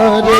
Ram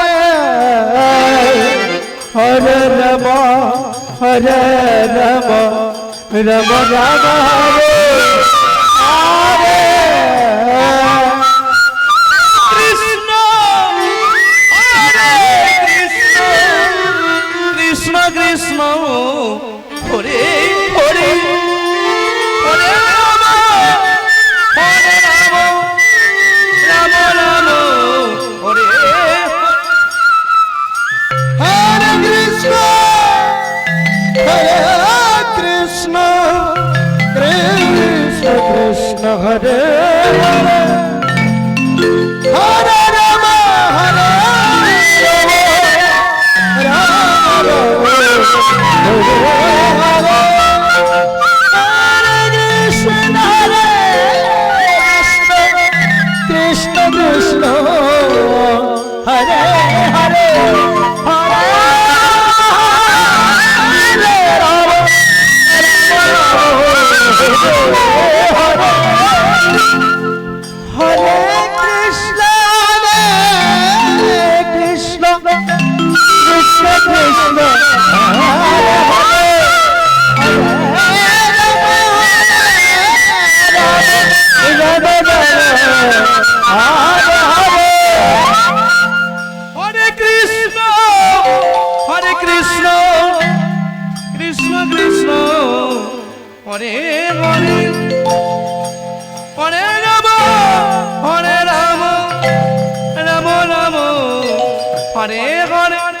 Hare Ram Hare Ram Ram Ram Hare. Krishna Krishna Hare Hare Hare. Ram Hare Ram Hare Hare. Hare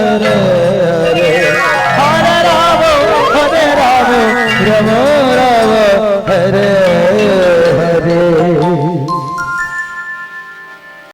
Hare